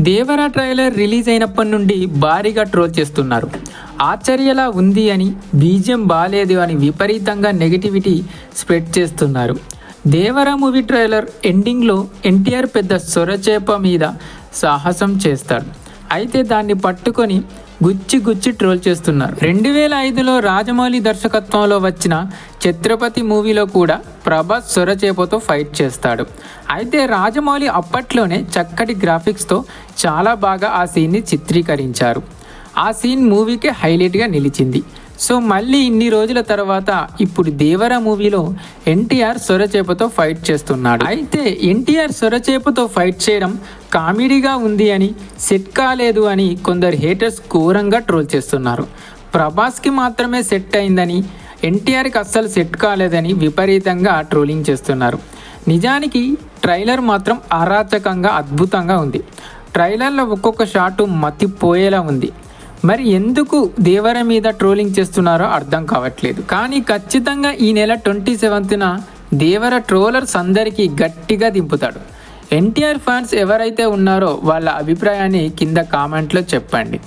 Devara trailer release అయినప్పటి నుండి భారీగా ట్రోల్ చేస్తున్నారు. ఆశ్చర్యలా ఉంది అని బీజం బాలేదు అని విపరీతంగా నెగిటివిటీ స్ప్రెడ్ చేస్తున్నారు. దేవరా మూవీ ట్రైలర్ ఎండింగ్లో ఎన్టీఆర్ పెద్ద సొరచేప మీద సాహసం చేస్తాడు. అయితే దాన్ని పట్టుకొని గుచ్చి గుచ్చి ట్రోల్ చేస్తున్నారు. రెండు వేల ఐదులో రాజమౌళి దర్శకత్వంలో వచ్చిన ఛత్రపతి మూవీలో కూడా ప్రభాస్ సొరచేపతో ఫైట్ చేస్తాడు. అయితే రాజమౌళి అప్పట్లోనే చక్కటి గ్రాఫిక్స్తో చాలా బాగా ఆ సీన్ని చిత్రీకరించారు. ఆ సీన్ మూవీకి హైలైట్గా నిలిచింది. సో మళ్ళీ ఇన్ని రోజుల తర్వాత ఇప్పుడు దేవర మూవీలో ఎన్టీఆర్ సొరచేపతో ఫైట్ చేస్తున్నాడు. అయితే ఎన్టీఆర్ సొరచేపతో ఫైట్ చేయడం కామెడీగా ఉంది అని సెట్ కాలేదు అని కొందరు హేటర్స్ ఘోరంగా ట్రోల్ చేస్తున్నారు. ప్రభాస్కి మాత్రమే సెట్ అయిందని ఎన్టీఆర్కి అస్సలు సెట్ కాలేదని విపరీతంగా ట్రోలింగ్ చేస్తున్నారు. నిజానికి ట్రైలర్ మాత్రం అరాచకంగా అద్భుతంగా ఉంది. ట్రైలర్లో ఒక్కొక్క షాటు మతిపోయేలా ఉంది. మరి ఎందుకు దేవర మీద ట్రోలింగ్ చేస్తున్నారో అర్థం కావట్లేదు. కానీ ఖచ్చితంగా ఈ నెల ట్వంటీ సెవెంత్న దేవర ట్రోలర్స్ అందరికీ గట్టిగా దింపుతాడు. ఎన్టీఆర్ ఫ్యాన్స్ ఎవరైతే ఉన్నారో వాళ్ళ అభిప్రాయాన్ని కింద కామెంట్లో చెప్పండి.